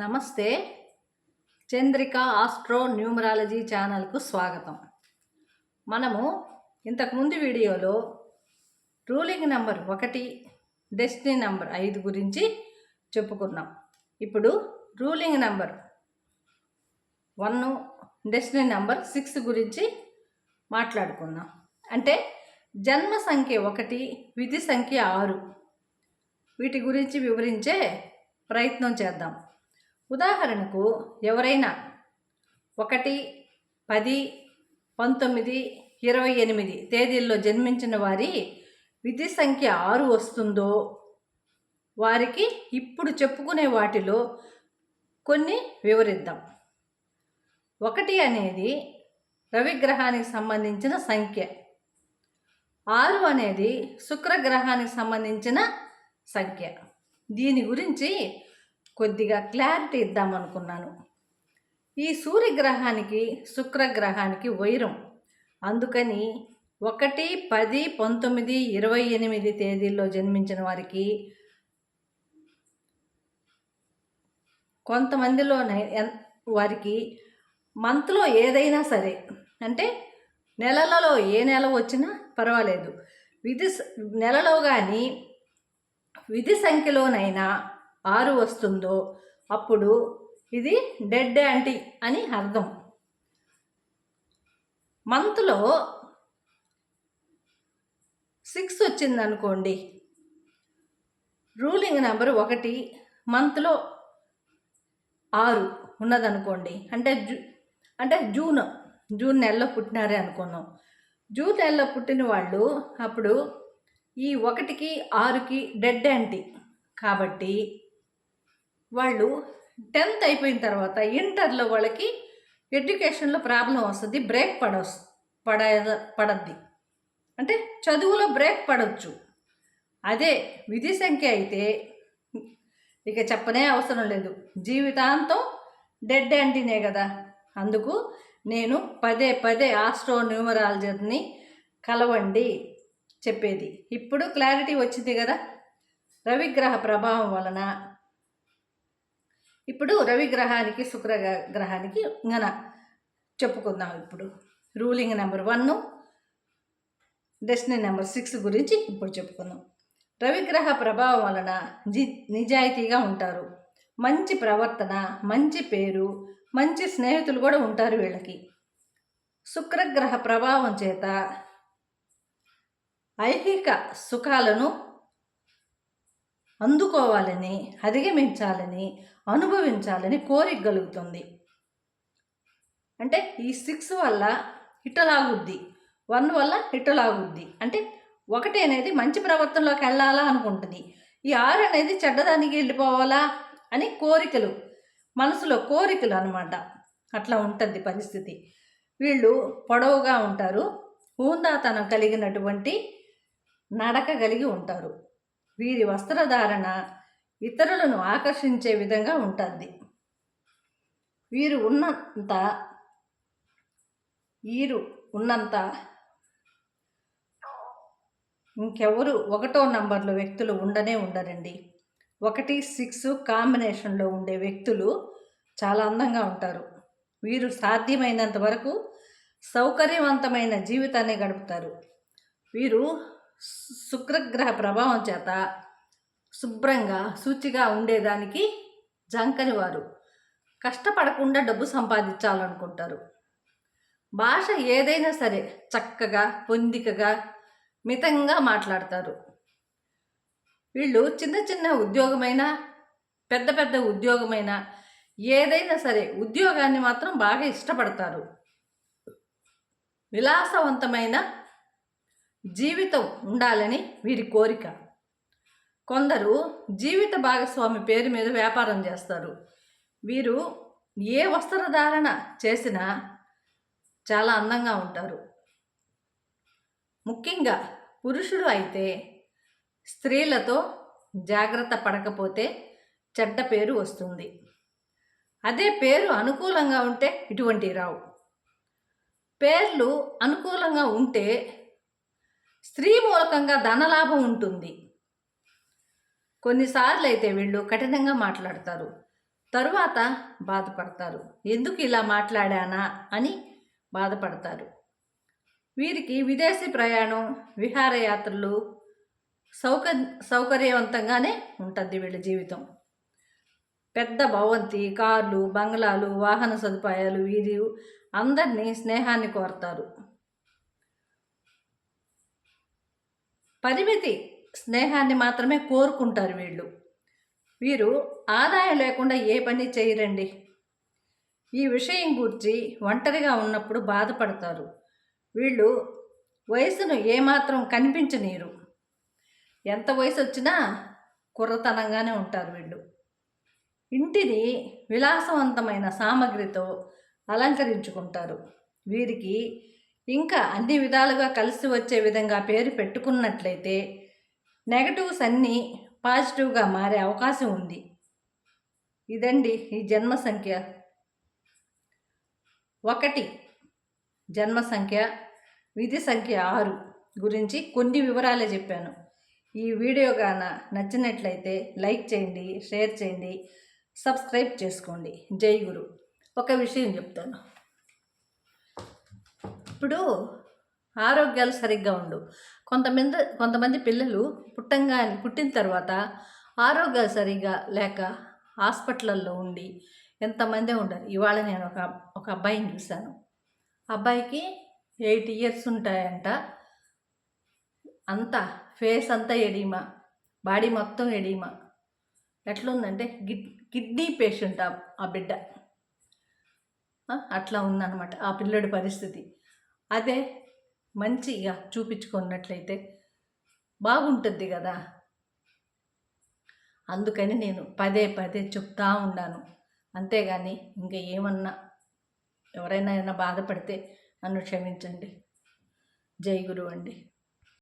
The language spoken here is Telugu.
నమస్తే. చంద్రిక ఆస్ట్రో న్యూమరాలజీ ఛానల్కు స్వాగతం. మనము ఇంతకుముందు వీడియోలో రూలింగ్ నెంబర్ ఒకటి డెస్టినీ నెంబర్ ఐదు గురించి చెప్పుకున్నాం. ఇప్పుడు ruling number one destiny number six గురించి మాట్లాడుకుందాం. అంటే జన్మ సంఖ్య ఒకటి విధి సంఖ్య ఆరు. వీటి గురించి వివరించే ప్రయత్నం చేద్దాం. ఉదాహరణకు ఎవరైనా ఒకటి పది పంతొమ్మిది ఇరవై ఎనిమిది తేదీల్లో జన్మించిన వారి విధి సంఖ్య ఆరు వస్తుందో వారికి ఇప్పుడు చెప్పుకునే వాటిలో కొన్ని వివరిద్దాం. ఒకటి అనేది రవిగ్రహానికి సంబంధించిన సంఖ్య. ఆరు అనేది శుక్రగ్రహానికి సంబంధించిన సంఖ్య. దీని గురించి కొద్దిగా క్లారిటీ ఇద్దామనుకున్నాను. ఈ సూర్యగ్రహానికి శుక్రగ్రహానికి వైరం. అందుకని ఒకటి పది పంతొమ్మిది ఇరవై ఎనిమిది తేదీల్లో జన్మించిన వారికి కొంతమందిలో వారికి మంత్లో ఏదైనా సరే అంటే నెలలలో ఏ నెల వచ్చినా పర్వాలేదు. విధి స- నెలలో కానీ విధి సంఖ్యలోనైనా ఆరు వస్తుందో అప్పుడు ఇది డెడ్ యాంటీ అని అర్థం. మంత్లో సిక్స్ వచ్చిందనుకోండి రూలింగ్ నెంబర్ ఒకటి మంత్లో ఆరు ఉన్నదనుకోండి అంటే జూ అంటే జూన్ జూన్ నెలలో పుట్టినారే అనుకున్నాం. జూన్ నెలలో పుట్టిన వాళ్ళు అప్పుడు ఈ ఒకటికి ఆరుకి డెడ్ యాంటీ కాబట్టి వాళ్ళు టెన్త్ అయిపోయిన తర్వాత ఇంటర్లో వాళ్ళకి ఎడ్యుకేషన్లో ప్రాబ్లం వస్తుంది బ్రేక్ పడ పడ పడద్ది. అంటే చదువులో బ్రేక్ పడవచ్చు అదే విధి సంఖ్య అయితే ఇక చెప్పనే అవసరం లేదు. జీవితాంతం డెడ్ యాంటీనే కదా. అందుకు నేను పదే పదే ఆస్ట్రో న్యూమరాలజీని కలవండి చెప్పేది. ఇప్పుడు క్లారిటీ వచ్చింది కదా. రవిగ్రహ ప్రభావం వలన ఇప్పుడు రవి గ్రహానికి శుక్ర గ్రహానికి ఇంకన చెప్పుకుందాం ఇప్పుడు. Ruling number one destiny number six గురించి ఇప్పుడు చెప్పుకుందాం. రవిగ్రహ ప్రభావం వలన జి నిజాయితీగా ఉంటారు. మంచి ప్రవర్తన మంచి పేరు మంచి స్నేహితులు కూడా ఉంటారు వీళ్ళకి. శుక్రగ్రహ ప్రభావం చేత ఐహిక సుఖాలను అందుకోవాలని అధిగమించాలని అనుభవించాలని కోరిక కలుగుతుంది. అంటే ఈ సిక్స్ వల్ల ఇటలాగుద్ది వన్ వల్ల ఇటలాగుద్ది అంటే ఒకటి అనేది మంచి ప్రవర్తనలోకి వెళ్ళాలా అనుకుంటుంది. ఈ ఆరు అనేది చెడ్డదానికి వెళ్ళిపోవాలా అని కోరికలు మనసులో కోరికలు అనమాట అట్లా ఉంటుంది పరిస్థితి. వీళ్ళు పొడవుగా ఉంటారు ఊందాతనం కలిగినటువంటి నడక కలిగి ఉంటారు. వీరి వస్త్రధారణ ఇతరులను ఆకర్షించే విధంగా ఉంటుంది. వీరు ఉన్నంత వీరు ఉన్నంత ఇంకెవరు ఒకటో నంబర్లో వ్యక్తులు ఉండనే ఉండరండి. ఒకటి సిక్స్ కాంబినేషన్లో ఉండే వ్యక్తులు చాలా అందంగా ఉంటారు. వీరు సాధ్యమైనంత వరకు సౌకర్యవంతమైన జీవితాన్ని గడుపుతారు. వీరు శుక్రగ్రహ ప్రభావం చేత శుభ్రంగా శుచిగా ఉండేదానికి జంకని వారు కష్టపడకుండా డబ్బు సంపాదించాలనుకుంటారు. భాష ఏదైనా సరే చక్కగా పొందికగా మితంగా మాట్లాడతారు. వీళ్ళు చిన్న చిన్న ఉద్యోగమైనా పెద్ద పెద్ద ఉద్యోగమైనా ఏదైనా సరే ఉద్యోగాన్ని మాత్రం బాగా ఇష్టపడతారు. విలాసవంతమైన జీవితం ఉండాలని వీరి కోరిక. కొందరు జీవిత భాగస్వామి పేరు మీద వ్యాపారం చేస్తారు. వీరు ఏ వస్త్రధారణ చేసినా చాలా అందంగా ఉంటారు. ముఖ్యంగా పురుషుడు అయితే స్త్రీలతో జాగ్రత్త పడకపోతే చెడ్డ పేరు వస్తుంది. అదే పేరు అనుకూలంగా ఉంటే ఇటువంటి రావు. పేర్లు అనుకూలంగా ఉంటే స్త్రీ మూలకంగా ధనలాభం ఉంటుంది. కొన్నిసార్లు అయితే వీళ్ళు కఠినంగా మాట్లాడతారు. తరువాత బాధపడతారు. ఎందుకు ఇలా మాట్లాడానా అని బాధపడతారు. వీరికి విదేశీ ప్రయాణం విహారయాత్రలు సౌక సౌకర్యవంతంగానే ఉంటుంది వీళ్ళ జీవితం. పెద్ద భవంతి కార్లు బంగ్లాలు వాహన సదుపాయాలు వీరు అందరినీ స్నేహాన్ని కోరతారు. పరిమితి స్నేహాన్ని మాత్రమే కోరుకుంటారు వీళ్ళు. వీరు ఆదాయం లేకుండా ఏ పని చేయరండి. ఈ విషయం గురించి ఒంటరిగా ఉన్నప్పుడు బాధపడతారు. వీళ్ళు వయసును ఏమాత్రం కనిపించనీరు. ఎంత వయసు వచ్చినా కుర్రతనంగానే ఉంటారు వీళ్ళు. ఇంటిని విలాసవంతమైన సామగ్రితో అలంకరించుకుంటారు. వీరికి ఇంకా అన్ని విధాలుగా కలిసి వచ్చే విధంగా పేరు పెట్టుకున్నట్లయితే నెగటివ్స్ అన్నీ పాజిటివ్గా మారే అవకాశం ఉంది. ఇదండి ఈ జన్మ సంఖ్య. ఒకటి జన్మ సంఖ్య విధి సంఖ్య ఆరు గురించి కొన్ని వివరాలే చెప్పాను. ఈ వీడియో గాన నచ్చినట్లయితే లైక్ చేయండి షేర్ చేయండి సబ్స్క్రైబ్ చేసుకోండి. జై గురు. ఒక విషయం చెప్తాను. ఇప్పుడు ఆరోగ్యాలు సరిగ్గా ఉండు. కొంతమంది కొంతమంది పిల్లలు పుట్టంగా పుట్టిన తర్వాత ఆరోగ్యాలు సరిగ్గా లేక హాస్పిటల్లో ఉండి ఎంతమంది ఉండరు. ఇవాళ నేను ఒక ఒక అబ్బాయిని చూశాను. అబ్బాయికి ఎయిట్ ఇయర్స్ ఉంటాయంట. అంతా ఫేస్ అంతా ఎడీమా బాడీ మొత్తం ఎడీమా. ఎట్లుందంటే గిడ్ కిడ్నీ పేషెంట్ ఆ బిడ్డ. అట్లా ఉందన్నమాట ఆ పిల్లడి పరిస్థితి. అదే మంచిగా చూపించుకున్నట్లయితే బాగుంటుంది కదా. అందుకని నేను పదే పదే చెప్తా ఉన్నాను. అంతేగాని ఇంకా ఏమన్నా ఎవరైనా ఏమైనా బాధపడితే నన్ను క్షమించండి. జై గురు అండి.